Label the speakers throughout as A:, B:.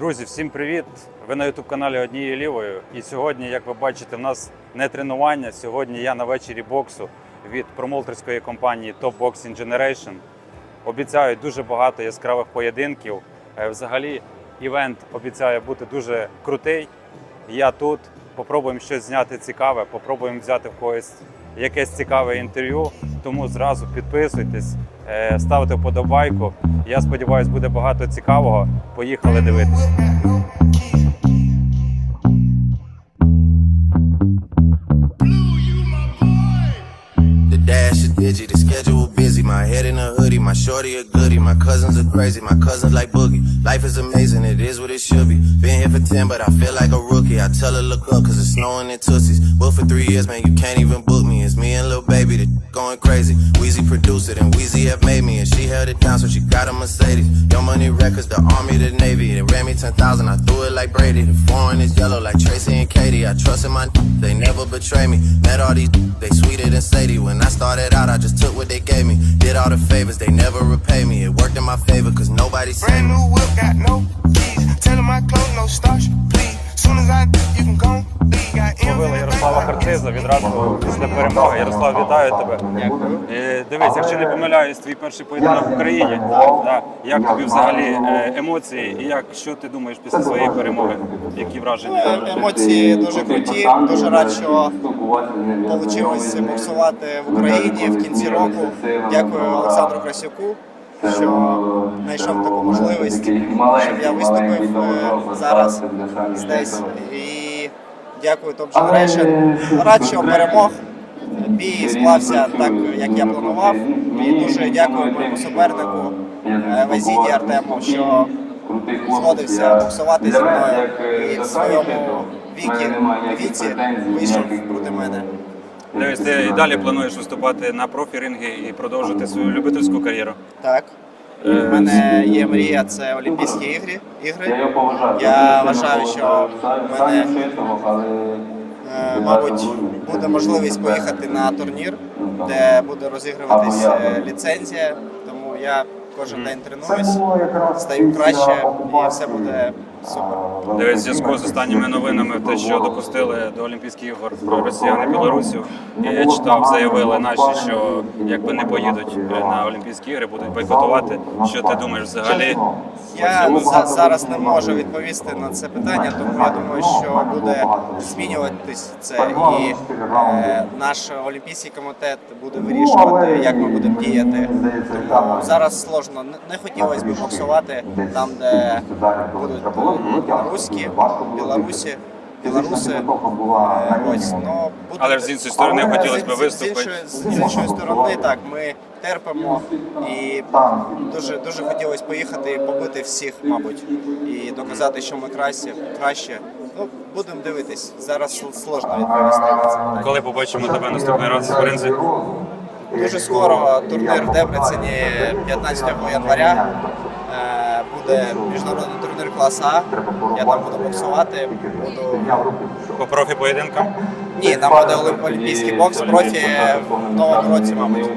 A: Друзі, всім привіт! Ви на youtube каналі однією лівою. І сьогодні, як ви бачите, в нас не тренування. Сьогодні я на вечорі боксу від промоутерської компанії Top Boxing Generation. Обіцяють дуже багато яскравих поєдинків. Е, Взагалі, івент обіцяє бути дуже крутий. Я тут. Попробуємо щось зняти цікаве, попробуємо взяти в когось якесь цікаве інтерв'ю. Тому зразу підписуйтесь, е, ставте вподобайку. Я сподіваюся, буде багато цікавого. Поїхали дивитися.
B: Dash is digi, the schedule. My head in a hoodie, my shorty a goodie. My cousins are crazy, my cousins like boogie. Life is amazing, it is what it should be. Been here for 10, but I feel like a rookie. I tell her, look up, cause it's snowing in Tussies. Booked for three years, man, you can't even book me. It's me and little Baby, the going crazy. Wheezy produced it, and Wheezy have made me. And she held it down, so she got a Mercedes. Young Money Records, the Army, the Navy. They ran me 10,000, I threw it like Brady. The foreign is yellow like Tracy and Katie. I trust in my they never betray me. Met all these, they sweeter than Sadie. When I started out, I just took what they gave me. Did all the favors, they never repay me. It worked in my favor, cause nobody
C: Brand new whip, got no keys. Tell 'em my clothes, no starch, please. The
A: Ярослава. Харциза відразу після перемоги. Ярослав, вітаю тебе. Дякую. Дивись, якщо не помиляюсь, твій перший поєдинок в Україні. Да. Як тобі взагалі е, емоції і як що ти думаєш після своєї перемоги? Які враження?
D: Емоції дуже круті. Дуже рад, що вийшло боксувати в Україні в кінці року. Дякую Олександру Красюку, що знайшов таку можливість, щоб я виступив е, зараз здесь. І дякую Top Generation. Рад, що перемог. Бій склався так, як я планував. І дуже дякую моєму супернику е, Вазіді Артему, що згодився боксувати зі мною і в своєму віці вийшов проти мене.
A: Дивись, ти і далі плануєш виступати на профі-ринги і продовжити свою любительську кар'єру.
D: Так. У мене є мрія, це Олімпійські ігри. ігри. Я вважаю, що в мене, е, мабуть, буде можливість поїхати на турнір, де буде розігруватись е, ліцензія. Тому я кожен день тренуюсь, стаю краще і все буде супер.
A: Дивись, в зв'язку з останніми новинами, те, що допустили до Олімпійських ігор росіян і білорусів. І я читав, заявили наші, що якби не поїдуть на Олімпійські ігри, будуть бойкотувати. Що ти думаєш взагалі?
D: Я за- зараз не можу відповісти на це питання, тому я думаю, що буде змінюватись це, і е, наш олімпійський комітет буде вирішувати, як ми будемо діяти. Тому зараз сложно. Не- Не хотілося б боксувати там, де будуть руські, білорусі. Білоруси, ось ну буде-
A: Але ж з іншої сторони хотілося б виступити.
D: З іншої, з іншої сторони, так ми терпимо і дуже дуже хотілося поїхати і побити всіх, мабуть, і доказати, що ми краще, краще. Ну будемо дивитись. Зараз сложно відповісти на це.
A: Коли побачимо тебе наступний раз в ринзі?
D: Дуже скоро турнір в Дебрецені 15 января. Буде міжнародний турнір клас А. Я там буду боксувати. Буду
A: По профі поєдинкам?
D: ні, там буде олімп- олімпійський бокс профі в новому році, мабуть.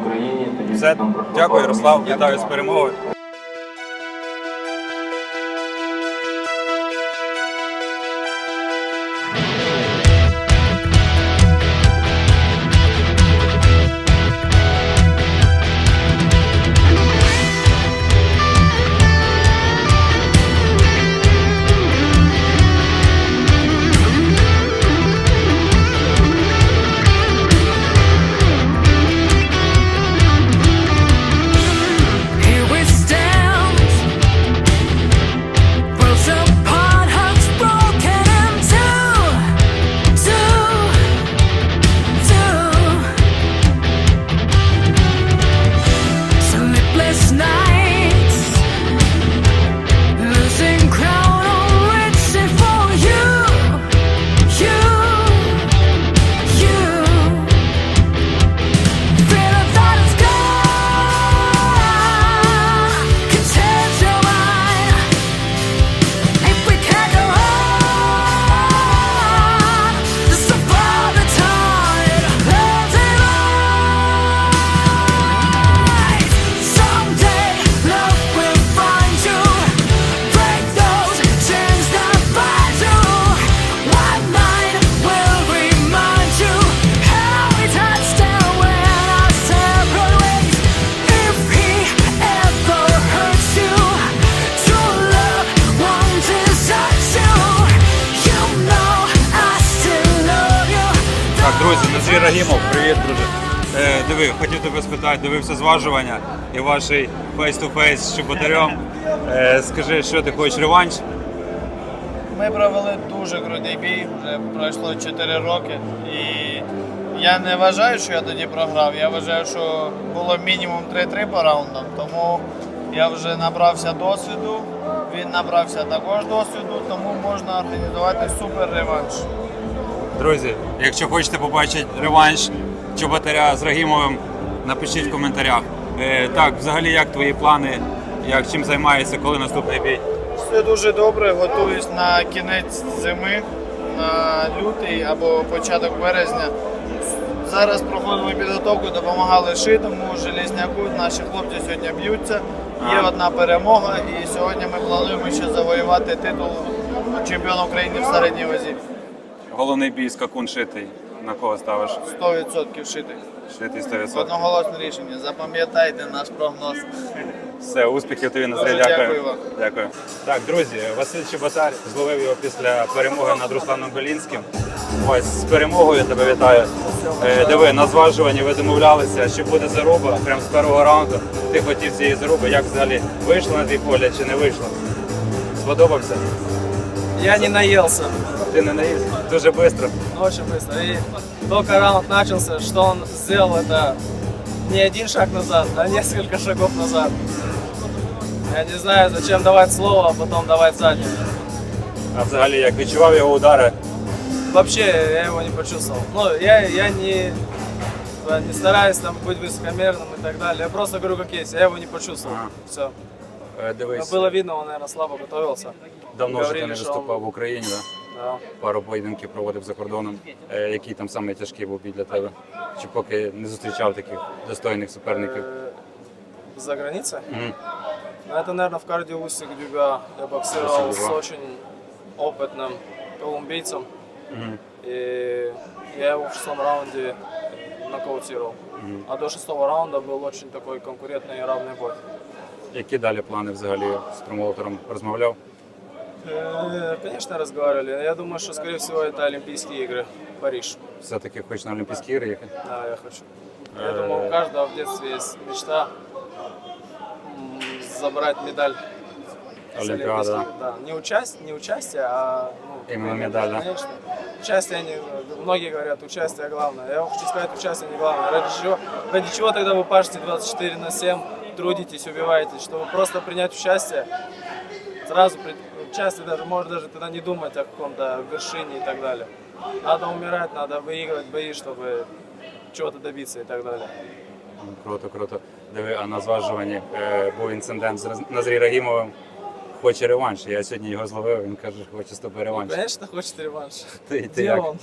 A: Все, дякую, Ярослав. Вітаю з перемогою. Спитати, дивився зважування і ваш фейс-ту-фейс з Чеботарем. Е, скажи, що ти хочеш реванш?
E: Ми провели дуже крутий бій, вже пройшло 4 роки. І я не вважаю, що я тоді програв. Я вважаю, що було мінімум 3-3 по раундам. Тому я вже набрався досвіду, він набрався також досвіду, тому можна організувати супер реванш.
A: Друзі, якщо хочете побачити реванш Чоботаря з Рагімовим, напишіть в коментарях. Е, так, взагалі, як твої плани, як чим займаєшся, коли наступний бій?
E: Все дуже добре, готуюсь на кінець зими, на лютий або початок березня. Зараз проходимо підготовку, допомагали шитому, желізняку. Наші хлопці сьогодні б'ються. Є одна перемога, і сьогодні ми плануємо ще завоювати титул чемпіона України в середній вазі.
A: Головний бій скакун шитий. На кого ставиш?
E: 100% шитий.
A: Шитий 100%.
E: Одноголосне рішення. Запам'ятайте наш прогноз.
A: Все, успіхів тобі на
E: Дуже
A: дякую.
E: дякую вам.
A: Дякую. Так, друзі, Василь Чеботар зловив його після перемоги над Русланом Белінським. Ось з перемогою тебе вітаю. Е, диви, на зважуванні ви домовлялися, що буде заруба прямо з першого раунду. Ти хотів цієї заруби. Як взагалі вийшло на твій погляд чи не вийшло? Сподобався?
F: Я не наелся
A: Ти не наївся? Дуже швидко.
F: очень быстро. И только раунд начался, что он сделал это не один шаг назад, а несколько шагов назад. Я не знаю, зачем давать слово, а потом давать заднее.
A: А взагалі, як відчував його удари,
F: Вообще я его не почувствовал. Ну, я, я не, не стараюсь там быть высокомерным и так далее. Я просто говорю как есть, я его не почувствовал.
A: Ага.
F: Все.
A: е, дивись,
F: было видно, он, наверное, слабо готовился.
A: давно вже ти
F: говорили,
A: не
F: що-
A: виступав в Україні. Да?
F: Да.
A: пару поєдинків проводив за кордоном. Е, який там самий тяжкий був бій для тебе? Чи поки не зустрічав таких достойних суперників?
F: Э, За границей?
A: Мгм.
F: Ну, это, наверное, в кардио Усик Дюга. Я боксировал
A: Усик
F: с
A: Дюга.
F: очень опытным колумбийцем.
A: Мгм.
F: И я его в шестом раунде нокаутировал. А до шестого раунда был очень такой конкурентный и равный бой.
A: Які далі плани взагалі з промоутером розмовляв?
F: Э, Конечно, разговаривали. Я думаю, что, скорее всего, это Олимпийские игры. Париж.
A: Все-таки хочеш на Олімпійські ігри їхати?
F: Да, я хочу. Я
A: Э.
F: думаю, у каждого в детстве есть мечта м, забрать медаль. с
A: Олимпиада.
F: Олимпийских. Да. Не, участь, не участие, а ну,
A: Именно медаль, да?
F: Конечно. Участие, не, многие говорят, участие главное. Я хочу сказать, участие не главное. Ради чего, ради чего тогда вы пашете 24 на 7, трудитесь, убиваетесь, чтобы просто принять участие, сразу при, участие даже, может даже тогда не думать о каком-то вершине и так далее. Надо умирать, надо выигрывать бои, чтобы чего-то добиться и так далее.
A: Ну, Круто, круто. Диви, а на зважуванні е, був інцидент з Раз- Назрі Рагімовим. Хоче реванш. Я сьогодні його зловив, він каже, що хоче з тобою реванш.
F: Конечно, хочет реванш.
A: Ты- ты
F: Где
A: як?
F: он?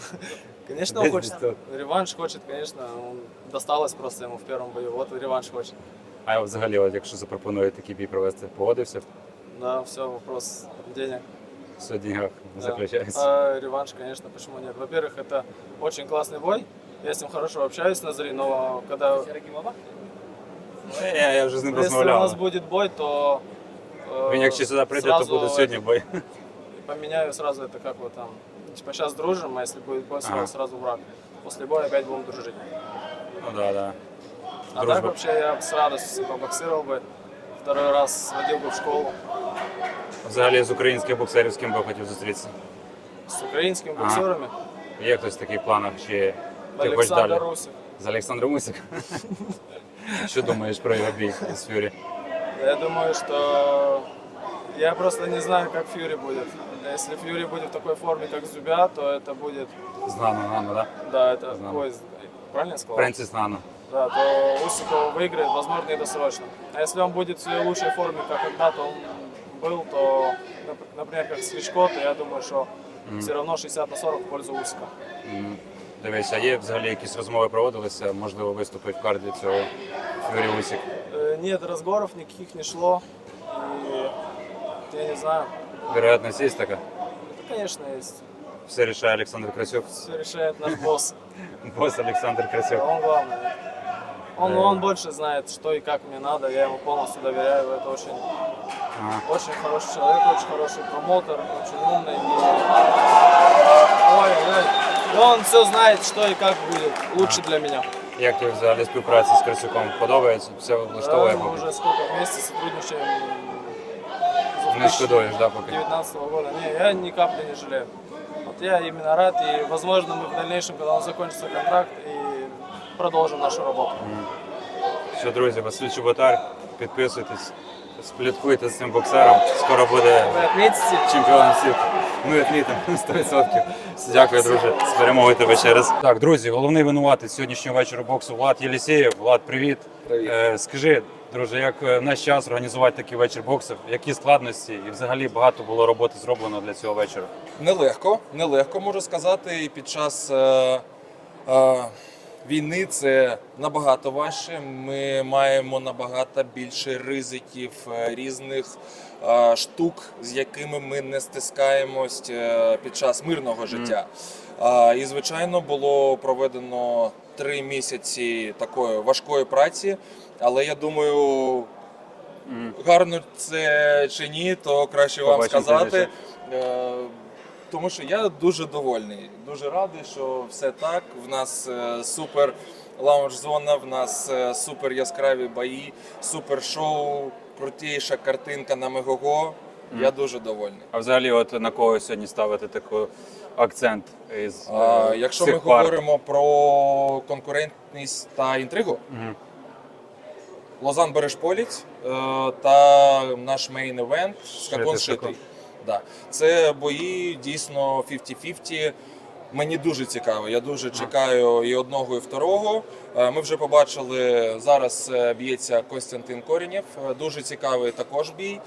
F: Конечно, он
A: Здесь
F: хочет.
A: тут.
F: Реванш хочет, конечно. Он досталось просто ему в первом бою. Вот и реванш хочет.
A: А взагалі, от, якщо запропонують такий бій провести, погодився,
F: Да, все, вопрос денег.
A: все в деньгах
F: Да.
A: заключається.
F: А реванш, конечно, почему нет? Во-первых, это очень классный бой. Я с ним хорошо общаюсь на Зари, но когда
A: Я, я вже з ним
F: если у нас
A: розмовляв.
F: будет бой, то э,
A: Він якщо сюди прийде, то
F: сразу
A: буде сьогодні
F: это-
A: бой.
F: поменяю сразу это как вот там. Типа сейчас дружим, а если будет бой, сразу,
A: Ага.
F: сразу враг. После боя опять будем дружить.
A: Ну да, да.
F: А
A: Дружба.
F: так вообще я бы с радостью побоксировал бы. Второй раз водил бы в школу
A: Взагалі з українських боксерів з ким би хотів зустрітися?
F: с украинскими
A: Ага.
F: боксерами.
A: Є хтось такий в планах, чи ти хочеш
F: Александр
A: далі?
F: Русик.
A: З Олександром Мусик? Що думаєш про його бій з Фюрі?
F: Я думаю, что я просто не знаю, как Фьюри будет. Если Фьюри будет в такой форме, как Зубя, то это будет,
A: Знано, Нано, да?
F: да, это,
A: Знаю.
F: ой, правильно я сказал?
A: Френсіс Нано.
F: Да, то Усиков выиграет, возможно, и досрочно. А если он будет в своей лучшей форме, как когда-то он был, то, нап- например, как Сличко, то я думаю, что все равно 60 на 40 в пользу Усика.
A: М, Дивись, а є взагалі якісь розмови проводилися, можливо, виступить в карді цього Фюрі Усік.
F: Э, Нет, разговоров никаких не шло. И я не знаю,
A: Вероятність є така.
F: это, конечно, есть.
A: Все рішає Олександр Красюк.
F: Все решает наш босс.
A: Бос Олександр Красюк.
F: Он главный. Он,
A: Э.
F: он больше знает, что и как мне надо. Я ему полностью доверяю. Это очень,
A: Ага.
F: очень хороший человек, очень хороший промоутер, очень умный. И... Ой, ой, И он все знает, что и как будет лучше для меня.
A: Як тобі взагалі співпраця з Красюком? Подобається? Все
F: Да,
A: влаштовує?
F: мы уже сколько вместе сотрудничаем. с
A: Не шкодуєш, да, поки?
F: 2019 года. Не, я ни капли не жалею. Вот я именно рад, и возможно мы в дальнейшем, когда он закончится контракт, и продолжим нашу работу.
A: Що, друзі, Василь Чеботар, підписуйтесь, спліткуйте з цим боксером. Скоро буде чемпіоном світу. Ми відмітимо 100%. Дякую, друже. З перемогою тебе ще раз. Так, друзі, головний винуватець сьогоднішнього вечора боксу Влад Єлісєєв. Влад, привіт.
G: Привіт.
A: Е, скажи, друже, як е, в наш час організувати такий вечір боксів? Які складності і взагалі багато було роботи зроблено для цього вечора?
G: Нелегко, нелегко можу сказати. І під час е, е, війни це набагато важче. Ми маємо набагато більше ризиків е, різних е, штук, з якими ми не стискаємось е, під час мирного життя. Е, і звичайно було проведено три місяці такої важкої праці, але я думаю. Гарно це чи ні, то краще вам сказати. Е, Тому що я дуже довольний, дуже радий, що все так. В нас е, супер лаунж-зона, в нас е, супер яскраві бої, супер шоу, крутіша картинка на Мегого. Я дуже довольний.
A: А взагалі, от на кого сьогодні ставити такий акцент із е,
G: А, якщо ми
A: цих пар?
G: говоримо про конкурентність та інтригу,
A: Мгм.
G: Лозан Берешполіць е, та наш мейн івент Скакон
A: Шитий,
G: Шитий. Да. Це бої дійсно 50-50. Мені дуже цікаво. Я дуже чекаю і одного, і второго. Е, Ми вже побачили зараз е, б'ється Костянтин Корінєв. Е, Дуже цікавий також бій.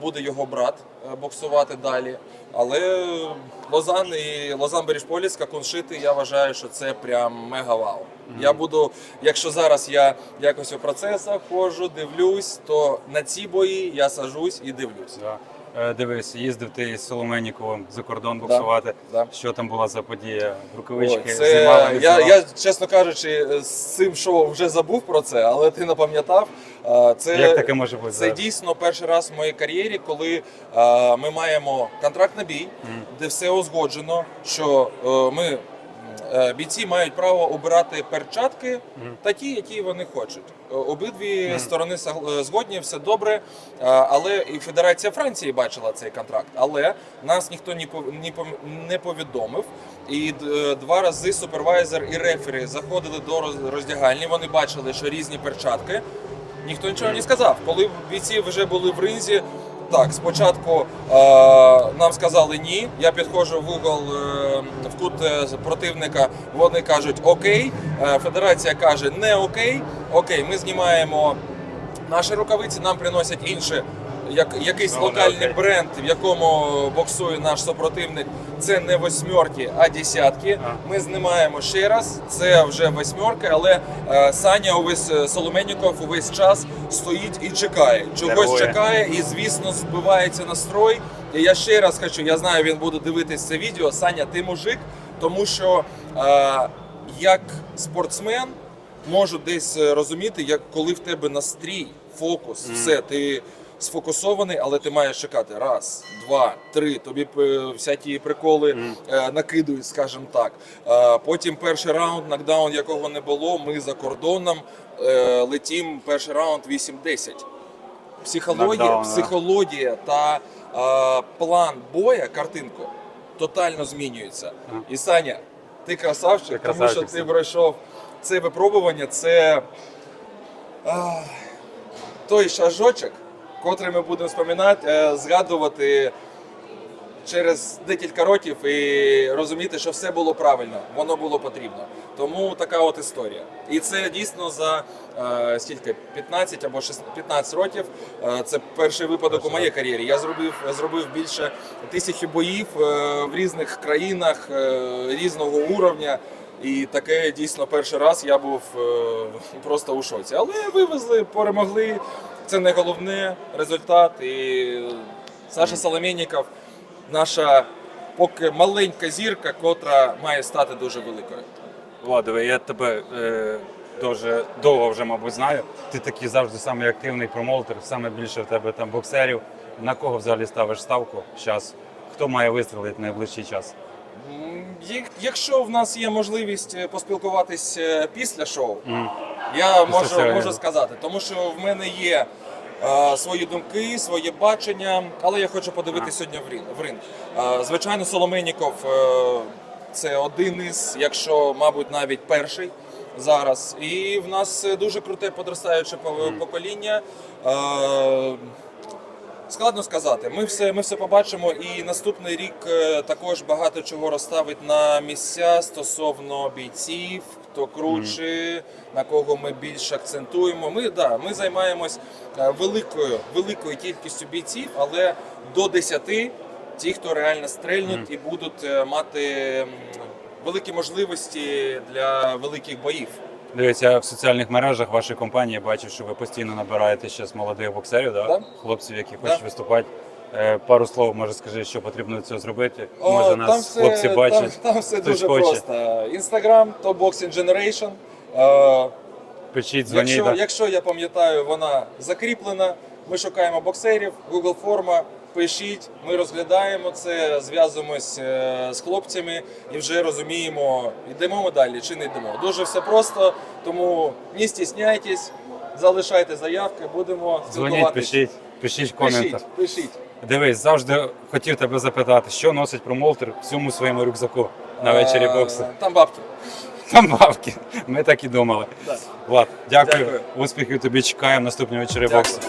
G: Буде його брат боксувати далі. Але Лозан і Лозан Берішполіс, Скакун Шитий, я вважаю, що це прям мега вау. Я буду, якщо зараз я якось у процесах ходжу, дивлюсь, то на ці бої я сажусь і дивлюсь.
A: Да. Е, Дивись, їздив ти із Соломенніковим за кордон боксувати.
G: да.
A: Що там була за подія? Рукавички
G: Ой, це,
A: знімала, не
G: я, я, чесно кажучи, з цим шоу вже забув про це, але ти напам'ятав. Е, Це,
A: Як таке може бути?
G: Це
A: зараз?
G: дійсно перший раз в моїй кар'єрі, коли е, ми маємо контракт на бій, де все узгоджено, що е, ми. Е, Бійці мають право обирати перчатки такі, які вони хочуть. Е, Обидві сторони е, згодні, все добре. Але і Федерація Франції бачила цей контракт. Але нас ніхто не повідомив. І два рази супервайзер і рефері заходили до роз- роздягальні. Вони бачили, що різні перчатки. Ніхто нічого не сказав. Коли бійці вже були в ринзі, так, спочатку е, нам сказали ні. Я підходжу в угол е, в кут е, противника. Вони кажуть окей. Е, Федерація каже не окей. Окей, ми знімаємо наші рукавиці, нам приносять інші. Як, якийсь локальний бренд, в якому боксує наш супротивник, це не восьмерки, а десятки. Ми знімаємо ще раз. Це вже восьмерка, але е, Саня увесь е, Соломенніков увесь час стоїть і чекає. Чогось
A: Нервує.
G: чекає, і звісно збивається настрой. І я ще раз хочу, я знаю, він буде дивитись це відео. Саня, ти мужик, тому що е, як спортсмен можу десь е, розуміти, як коли в тебе настрій, фокус, все, ти сфокусований, але ти маєш чекати. Раз, два, три. Тобі е, всякі приколи е, накидують, скажімо так. Е, потім перший раунд, нокдаун, якого не було. Ми за кордоном летім перший раунд 8-10. Психологія,
A: Нокдаун,
G: психологія та план боя, картинку тотально змінюється. І Саня, ти красавчик,
A: Ти
G: тому що ти пройшов це випробування. Це а, той шажочок, котрий ми будемо споминати, е, згадувати через декілька років і розуміти, що все було правильно, воно було потрібно. Тому така от історія. І це дійсно за е, скільки 15 або 16, 15 років. Е, це перший випадок у моїй кар'єрі. Я зробив зробив більше тисячі боїв в різних країнах різного уровня. І таке дійсно перший раз я був просто у шоці. Але вивезли, перемогли. Це не головне результат. І Саша Соломєніков наша поки маленька зірка, котра має стати дуже великою.
A: Владове, я тебе е, дуже довго вже, мабуть, знаю. Ти такий завжди самий активний промоутер, саме більше в тебе там боксерів. На кого взагалі ставиш ставку зараз? Хто має вистрілити найближчий час?
G: Якщо в нас є можливість е, поспілкуватись е, після шоу, я можу, можу сказати, тому що в мене є е, свої думки, своє бачення, але я хочу подивитися сьогодні в ринг. В ринг. Е, звичайно, Соломеніков е, це один із, якщо, мабуть, навіть перший зараз. І в нас дуже круте подростаюче по- покоління. Складно сказати. Ми все, ми все побачимо, і наступний рік е, також багато чого розставить на місця стосовно бійців, хто круче, на кого ми більше акцентуємо. Ми да, ми займаємось е, великою, великою кількістю бійців, але до 10 ті, хто реально стрельнуть і будуть е, мати великі можливості для великих боїв.
A: Дивіться, в соціальних мережах вашої компанії бачив, що ви постійно набираєте зараз молодих боксерів, да?
G: Да.
A: хлопців, які хочуть
G: Да.
A: виступати. Е, Пару слов, може, скажи, що потрібно для цього зробити.
G: О,
A: може, нас хлопці бачать.
G: Там, там все
A: хтось
G: дуже
A: хоче.
G: просто. Інстаграм, Top Boxing Generation. Е,
A: Пишіть, дзвоніть.
G: Якщо,
A: да.
G: якщо я пам'ятаю, вона закріплена. Ми шукаємо боксерів, Google форма. Пишіть, ми розглядаємо це, зв'язуємось е, з хлопцями і вже розуміємо, йдемо ми далі чи не йдемо. Дуже все просто, тому не стісняйтесь, залишайте заявки, будемо
A: Дзвоніть, пишіть, пишіть в коментах.
G: Пишіть, пишіть.
A: Дивись, завжди хотів тебе запитати, що носить промоутер в цьому своєму рюкзаку на вечорі
G: Е,
A: боксу.
G: Там бабки.
A: Там бабки. Ми так і думали. Влад, дякую.
G: Дякую.
A: Успіхів тобі чекаємо наступні
G: Дякую.
A: боксу.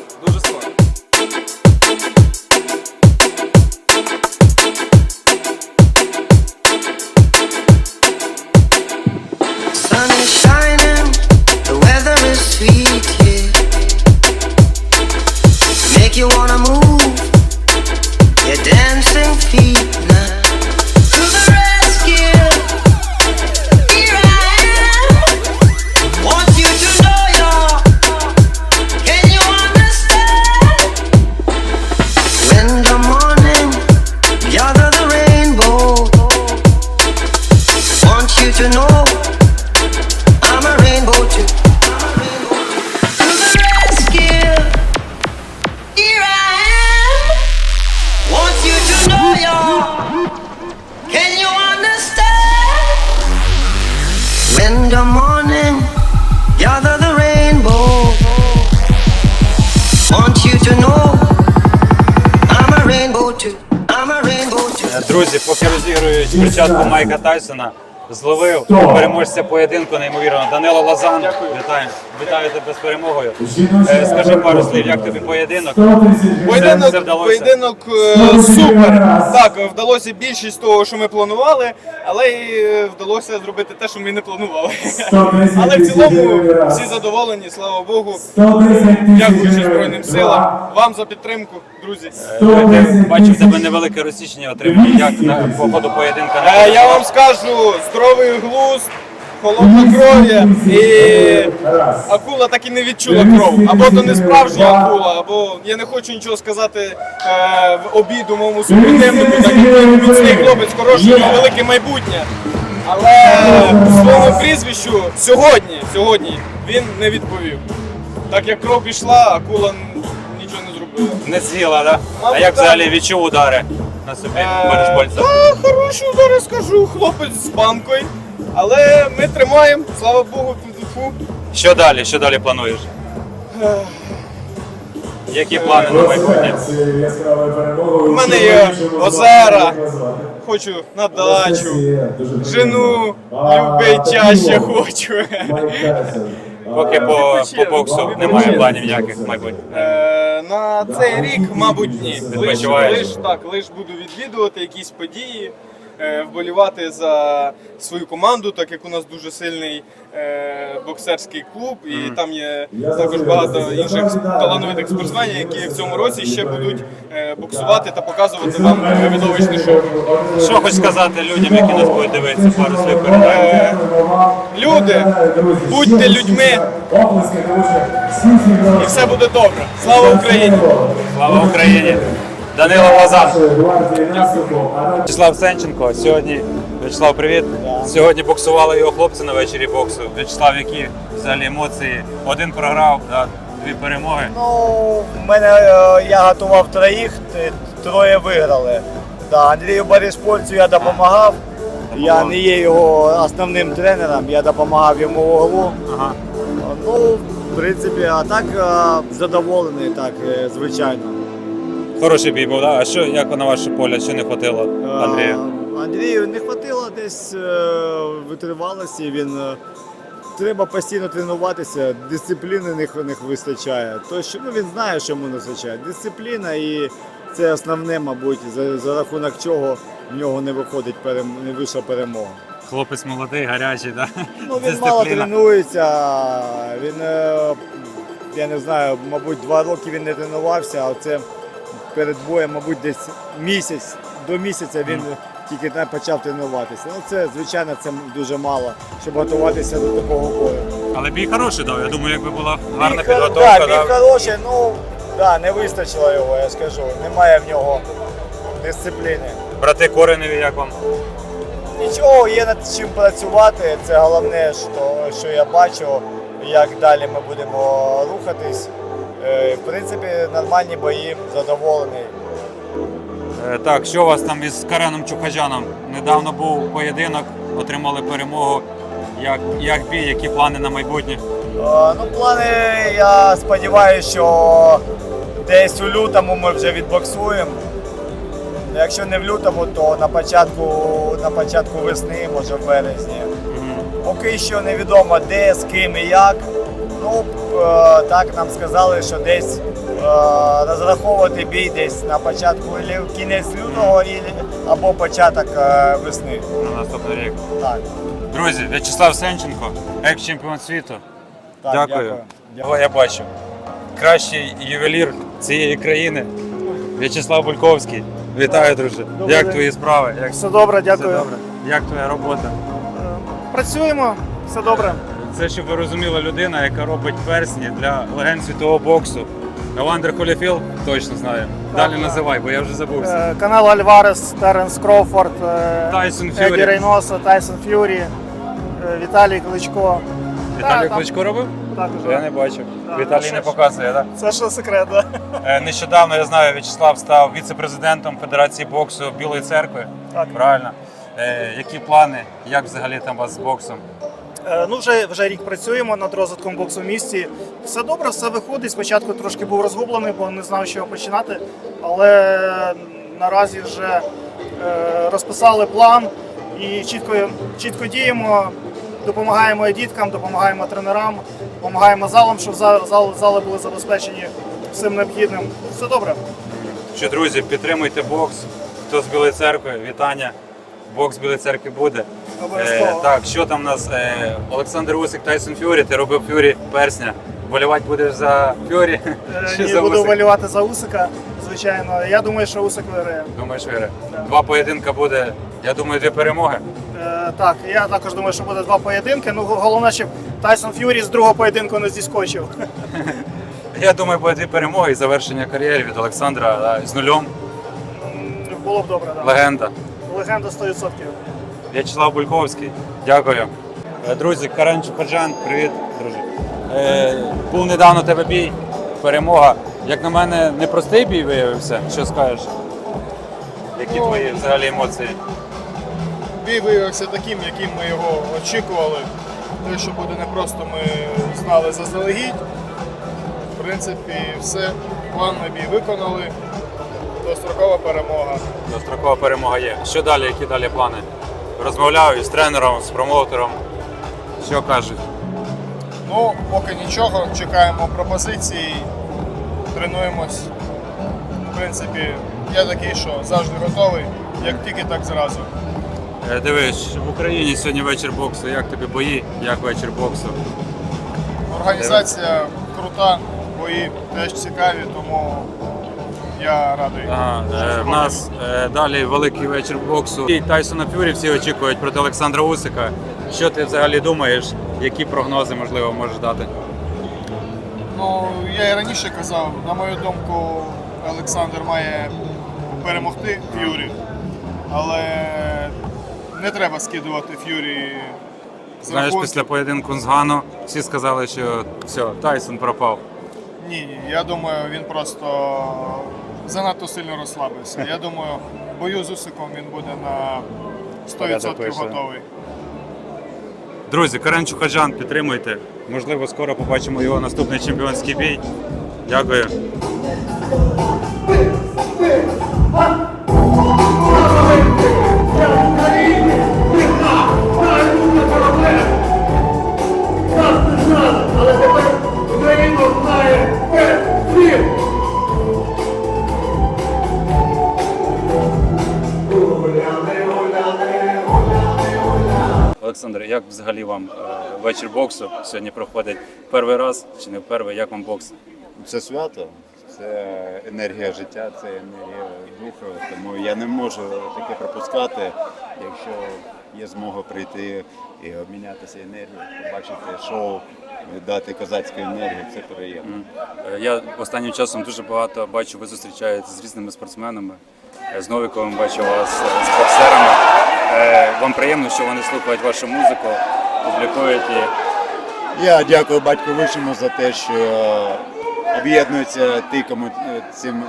A: Друзі, поки розігрують перчатку Майка Тайсона, зловив переможця поєдинку, неймовірно. Данило Лазан. Вітаю. Вітаю тебе з перемогою. Е, Скажи пару слів, як тобі поєдинок?
E: Поєдинок, поєдинок е, супер. Так, вдалося більшість того, що ми планували, але й е, вдалося зробити те, що ми не планували. Але в цілому всі задоволені, слава Богу. Дякуючи Збройним силам. Вам за підтримку, друзі.
A: Бачив тебе невелике розсічення отримання. Як на по ходу поєдинку?
E: Е, Я вам скажу, здоровий глузд, холоднокров'я і акула так і не відчула кров. Або то не справжня акула, або я не хочу нічого сказати е, в обіду моєму супротивнику, так як міцний хлопець, хороший, його велике майбутнє. Але своєму прізвищу сьогодні, сьогодні він не відповів. Так як кров пішла, акула нічого не зробила.
A: Не з'їла, да? А
E: Мабуть,
A: як
E: так.
A: взагалі відчув удари на собі?
E: Е,
A: Береш пальцем?
E: Та хороший удар, скажу, хлопець з банкою. Але ми тримаємо, слава Богу, фу.
A: Що далі? Що далі плануєш? Які плани на майбутнє?
E: У мене є озера, хочу на дачу, жену любить чаще хочу.
A: Поки по, по боксу немає планів ніяких майбутніх.
E: Е, На цей рік, мабуть, ні. Лиш,
A: Відпочиваєш?
E: лиш так, лиш буду відвідувати якісь події, вболівати за свою команду, так як у нас дуже сильний е, боксерський клуб, і там є також багато інших талановитих спортсменів, які в цьому році ще будуть е, боксувати та показувати вам видовищне шоу.
A: Що хочеш сказати людям, які нас будуть дивитися, пару слів передай.
E: Е, Люди, будьте людьми, і все буде добре. Слава Україні!
A: Слава Україні! Данило Лазан. Вячеслав Сенченко. Сьогодні Вячеслав, привіт. Сьогодні боксували його хлопці на вечорі боксу. Вячеслав, які взагалі емоції? Один програв, да, дві перемоги.
H: Ну, в мене е, я готував троїх, т- троє виграли. Да, Андрію Бориспольцю я допомагав, Я не є його основним тренером, я допомагав йому в углу.
A: Ага.
H: Ну, в принципі, а так е, задоволений, так, е, звичайно.
A: Хороший бій був, да? А що, як на ваше поле, що не хватило Андрію?
H: Е, Андрію не вистачило десь е, витривалості. Він е, треба постійно тренуватися, дисципліни не, не вистачає. То що ну, він знає, що йому не вистачає. Дисципліна і це основне, мабуть, за, за рахунок чого в нього не виходить перем, не вийшла перемога.
A: Хлопець молодий, гарячий, да?
H: Ну, він мало тренується. Він, е, я не знаю, мабуть, два роки він не тренувався, а це перед боєм, мабуть, десь місяць, до місяця він тільки почав тренуватися. Ну, це, звичайно, це дуже мало, щоб готуватися до такого бою.
A: Але бій хороший дав. Я думаю, якби була гарна
H: Бій хор-
A: підготовка.
H: Да. бій хороший, ну да, не вистачило його, я скажу. Немає в нього дисципліни.
A: Брати Кореневі, як вам?
H: Нічого, є над чим працювати. Це головне, що, що я бачу, як далі ми будемо рухатись. Е, В принципі, нормальні бої, задоволений.
A: Е, Так, що у вас там із Кареном Чухаджаном? Недавно був поєдинок, отримали перемогу. Як, як бій, які плани на майбутнє?
H: Е, Ну, плани, я сподіваюся, що десь у лютому ми вже відбоксуємо. Якщо не в лютому, то на початку, на початку весни, може в березні. Поки що невідомо де, з ким і як. Ну, е, так нам сказали, що десь е, розраховувати бій десь на початку кінець лютого або початок е, весни.
A: На наступний рік.
H: Так,
A: Друзі, В'ячеслав Сенченко, екс-чемпіон світу.
H: так
A: Дякую.
H: дякую.
A: Його я бачу. Кращий ювелір цієї країни. В'ячеслав Бульковський. Вітаю, друже. як твої справи? Як
E: Все добре,
A: все
E: дякую.
A: добре? Як твоя робота?
E: Працюємо, все добре.
A: Це щоб ви розуміли людина, яка робить персні для легенд світового боксу. Евандер Холіфіл точно знаю. Далі
E: так.
A: називай, бо я вже забувся.
E: Е, Канал Альварес, Теренс Кроуфорд, е,
A: Тайсон
E: Еді
A: Ф'юрі.
E: Рейноса, Тайсон Ф'юрі, е, Віталій Кличко.
A: Віталій Кличко робив?
E: Так,
A: Я не бачив.
E: Да,
A: Віталій не показує, так?
E: Це що секрет, да?
A: Е, Нещодавно я знаю, В'ячеслав став віце-президентом Федерації боксу Білої церкви.
E: Так.
A: Правильно. Е, які плани? Як взагалі там у вас з боксом?
E: Е, Ну, вже, вже рік працюємо над розвитком боксу в місті. Все добре, все виходить. Спочатку трошки був розгублений, бо не знав, з чого починати. Але наразі вже е, розписали план і чітко, чітко діємо. Допомагаємо діткам, допомагаємо тренерам, допомагаємо залам, щоб за- зал- зали були забезпечені всім необхідним. Все добре.
A: Що, друзі, підтримуйте бокс. Хто з Білої церкви, вітання. Бокс Білої церкви буде.
E: Обов'язково.
A: так, що там у нас? Е, Олександр Усик, Тайсон Фюрі, ти робив Фюрі персня. Болівати будеш за Фюрі?
E: Е,
A: Чи
E: Ні,
A: за
E: буду
A: Усика?
E: валювати за Усика, звичайно. Я думаю, що Усик виграє.
A: Думаєш, Фюрі? Два поєдинка буде, я думаю, дві перемоги.
E: Е, так, я також думаю, що буде два поєдинки. Ну, головне, щоб Тайсон Ф'юрі з другого поєдинку не зіскочив.
A: Я думаю, буде дві перемоги і завершення кар'єри від Олександра да, з нульом.
E: Було б добре, так.
A: Легенда.
E: Легенда 100%.
A: В'ячеслав Бульковський. Дякую. Е, Друзі, Карен Чухаджан, привіт, друже. Е, був недавно тебе бій, перемога. Як на мене, непростий бій виявився. Що скажеш? Які твої взагалі емоції?
I: Бій виявився таким, яким ми його очікували. Те, що буде непросто, ми знали заздалегідь. В принципі, все. План на бій виконали. Дострокова перемога.
A: Дострокова перемога є. Що далі, які далі плани? Розмовляю з тренером, з промоутером. Що кажуть?
I: Ну, поки нічого, чекаємо пропозицій, тренуємось. В принципі, я такий, що завжди готовий, як тільки так зразу.
A: Е, Дивись, в Україні сьогодні вечір боксу. Як тобі бої? Як вечір боксу?
I: Організація крута, бої теж цікаві, тому я радий.
A: Ага, е, в нас е, далі великий вечір боксу. І Тайсона Фюрі всі очікують проти Олександра Усика. Що ти взагалі думаєш? Які прогнози можливо можеш дати?
I: Ну, я і раніше казав, на мою думку, Олександр має перемогти Ф'юрі, але не треба скидувати Ф'юрі з
A: Знаєш,
I: рахунків.
A: після поєдинку з Гану всі сказали, що все, Тайсон пропав.
I: Ні, ні, я думаю, він просто занадто сильно розслабився. Я думаю, в бою з Усиком він буде на 100% готовий.
A: Друзі, Карен Чухаджан, підтримуйте. Можливо, скоро побачимо його наступний чемпіонський бій. Дякую. Олександр, як взагалі вам е, вечір боксу сьогодні проходить? Перший раз чи не перший? Як вам бокс?
J: Це свято, це енергія життя, це енергія духу. Тому я не можу таке пропускати, якщо є змога прийти і обмінятися енергією, побачити шоу, дати козацької енергії, це приємно.
A: Е, Я останнім часом дуже багато бачу, ви зустрічаєтеся з різними спортсменами. Е, З Новіковим бачу вас з боксерами. Е, Вам приємно, що вони слухають вашу музику, публікують її.
J: Я дякую батьку Вишому за те, що об'єднуються ті, кому е, цим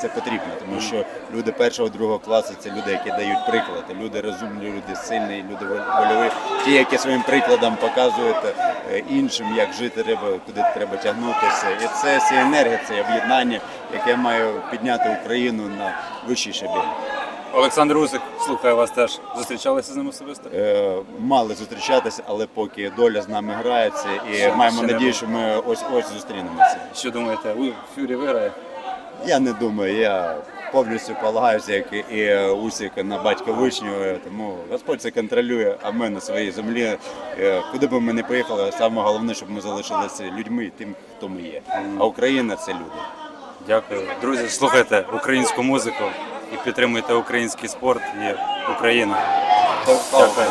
J: це потрібно, тому що люди першого, другого класу це люди, які дають приклад. Люди розумні, люди сильні, люди вольові, ті, які своїм прикладом показують е, іншим, як жити треба, куди треба тягнутися. І це енергія, це об'єднання, яке має підняти Україну на вищий щабель.
A: Олександр Усик слухає вас теж. Зустрічалися з ним особисто?
J: Е, Мали зустрічатися, але поки доля з нами грається, і
A: Ще-
J: маємо
A: ще
J: надію, що ми ось ось зустрінемося.
A: Що думаєте? Ви Фюрі виграє?
J: Я не думаю, я повністю полагаюся, як і Усік на батька вишню, тому Господь це контролює, а ми на своїй землі, е, куди б ми не поїхали, саме головне, щоб ми залишилися людьми, тим, хто ми є. А Україна це люди.
A: Дякую. Друзі, слухайте українську музику і підтримуйте український спорт і Україну. Дякую.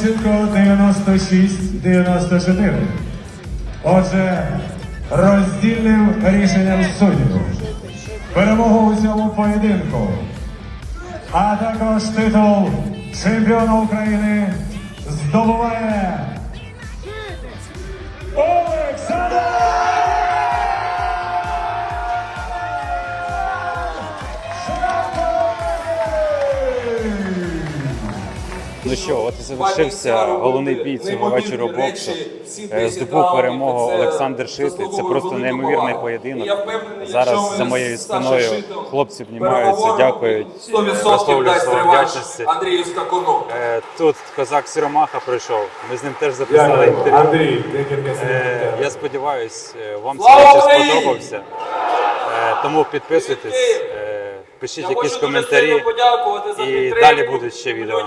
K: Калинченко 96-94. Отже, роздільним рішенням суддів. Перемогу у цьому поєдинку. А також титул чемпіона України здобуває
A: Ну що, от і завершився головний бій цього вечора боксу. Е, Здобув перемогу Олександр Шитий. Це просто неймовірний поєдинок. Зараз за моєю спиною хлопці обнімаються, дякують. Висловлюю.
G: Андрію Скакуну.
A: Е, Тут козак Сіромаха прийшов. Ми з ним теж записали інтерв'ю. Е, Я сподіваюся, вам цей
G: Слава
A: сподобався. Тому підписуйтесь, пишіть якісь коментарі. І далі будуть ще відео.